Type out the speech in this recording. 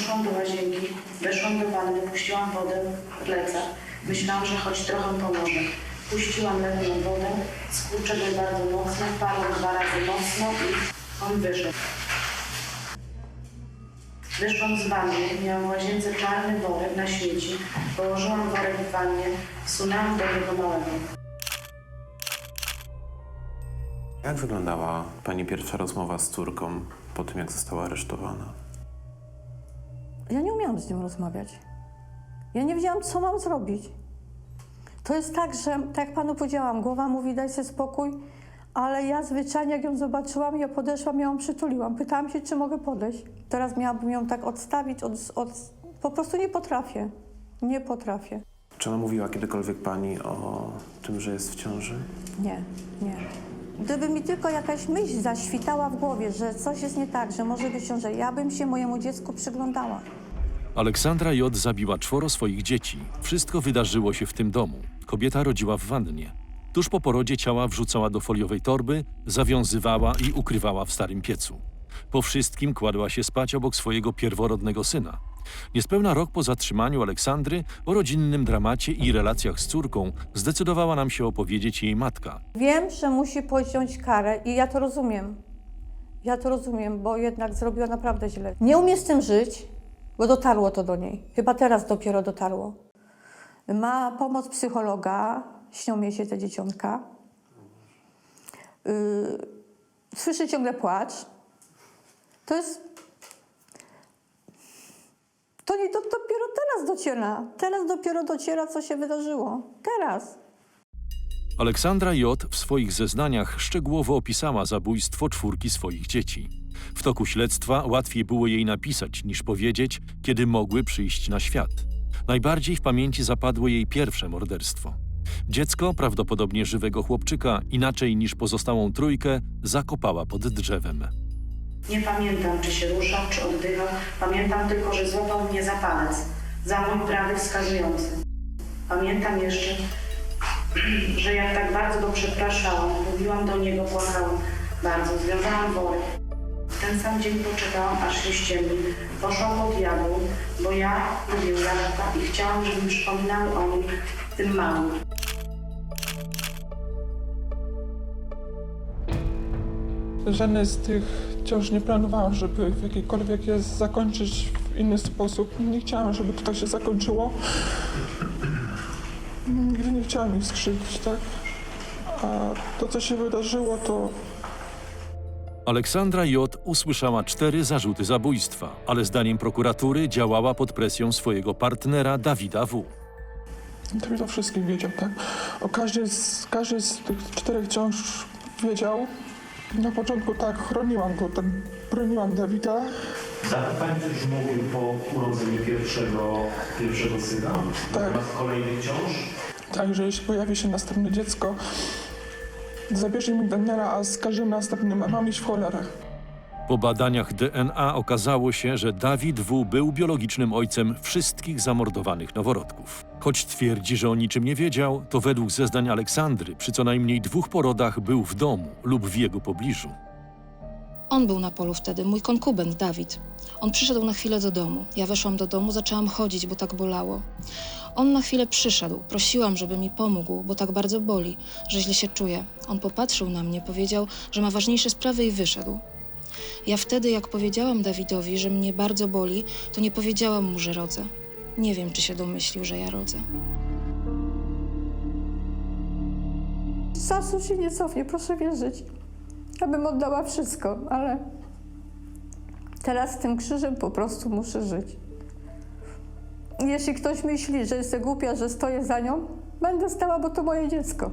Poszłam do łazienki, weszłam do wanny, puściłam wodę w plecach. Myślałam, że choć trochę pomoże. Puściłam lewą wodę, skłuczek był bardzo mocny, parł dwa razy mocno i on wyszedł. Wyszłam z wanny, miałam w łazience czarny worek na śmieci. Położyłam worek w wannie, wsunęłam do niego małego. Jak wyglądała Pani pierwsza rozmowa z córką po tym, jak została aresztowana? Ja nie umiałam z nią rozmawiać. Ja nie wiedziałam, co mam zrobić. To jest tak, że, tak jak panu powiedziałam, głowa mówi, daj sobie spokój, ale ja zwyczajnie, jak ją zobaczyłam, ja podeszłam, ja ją przytuliłam. Pytałam się, czy mogę podejść. Teraz miałabym ją tak odstawić, od, od... po prostu nie potrafię. Nie potrafię. Czy ona mówiła kiedykolwiek Pani o tym, że jest w ciąży? Nie, nie. Gdyby mi tylko jakaś myśl zaświtała w głowie, że coś jest nie tak, że może być ciąża, ja bym się mojemu dziecku przyglądała. Aleksandra J. zabiła czworo swoich dzieci. Wszystko wydarzyło się w tym domu. Kobieta rodziła w wannie. Tuż po porodzie ciała wrzucała do foliowej torby, zawiązywała i ukrywała w starym piecu. Po wszystkim kładła się spać obok swojego pierworodnego syna. Niespełna rok po zatrzymaniu Aleksandry o rodzinnym dramacie i relacjach z córką zdecydowała nam się opowiedzieć jej matka. Wiem, że musi podjąć karę i ja to rozumiem. Ja to rozumiem, bo jednak zrobiła naprawdę źle. Nie umie z tym żyć, bo dotarło to do niej. Chyba teraz dopiero dotarło. Ma pomoc psychologa, śnią jej się te dzieciątka. Yy, słyszy ciągle płacz. To jest... To nie, to dopiero teraz dociera. Teraz dopiero dociera, co się wydarzyło. Teraz. Aleksandra J. w swoich zeznaniach szczegółowo opisała zabójstwo czwórki swoich dzieci. W toku śledztwa łatwiej było jej napisać niż powiedzieć, kiedy mogły przyjść na świat. Najbardziej w pamięci zapadło jej pierwsze morderstwo. Dziecko, prawdopodobnie żywego chłopczyka, inaczej niż pozostałą trójkę, zakopała pod drzewem. Nie pamiętam, czy się ruszał, czy oddychał. Pamiętam tylko, że złapał mnie za palec, za mój prawy wskazujący. Pamiętam jeszcze, że jak tak bardzo go przepraszałam, mówiłam do niego, płakałam bardzo, związałam worek. Ten sam dzień poczekałam, aż się ściemni. Poszłam pod jabłą, bo ja lubię jabłka i chciałam, żeby mi przypominały o nim tym małym. Żadne z tych ciąż nie planowałam, żeby w jakikolwiek je zakończyć w inny sposób. Nie chciałam, żeby to się zakończyło. Nigdy nie chciałam ich skrzywdzić, tak? A to, co się wydarzyło, to Aleksandra J. usłyszała cztery zarzuty zabójstwa, ale zdaniem prokuratury działała pod presją swojego partnera Dawida W. Dawid o wszystkim wiedział, tak? O każdej z, każdej z tych czterech ciąż wiedział. Na początku tak, chroniłam go, tak, broniłam Dawida. Pani coś mówił po urodzeniu pierwszego, pierwszego syna? Tak. Na kolejnych ciąż? Tak, że jeśli pojawi się następne dziecko, zabierze mi Daniela, a z każdym następnym mam iść w cholerę. Po badaniach DNA okazało się, że Dawid W. był biologicznym ojcem wszystkich zamordowanych noworodków. Choć twierdzi, że o niczym nie wiedział, to według zeznań Aleksandry przy co najmniej dwóch porodach był w domu lub w jego pobliżu. On był na polu wtedy, mój konkubent Dawid. On przyszedł na chwilę do domu. Ja weszłam do domu, zaczęłam chodzić, bo tak bolało. On na chwilę przyszedł. Prosiłam, żeby mi pomógł, bo tak bardzo boli, że źle się czuję. On popatrzył na mnie, powiedział, że ma ważniejsze sprawy i wyszedł. Ja wtedy, jak powiedziałam Dawidowi, że mnie bardzo boli, to nie powiedziałam mu, że rodzę. Nie wiem, czy się domyślił, że ja rodzę. Czasu się nie cofnie, proszę wierzyć. Ja bym oddała wszystko, ale teraz z tym krzyżem po prostu muszę żyć. Jeśli ktoś myśli, że jestem głupia, że stoję za nią, będę stała, bo to moje dziecko.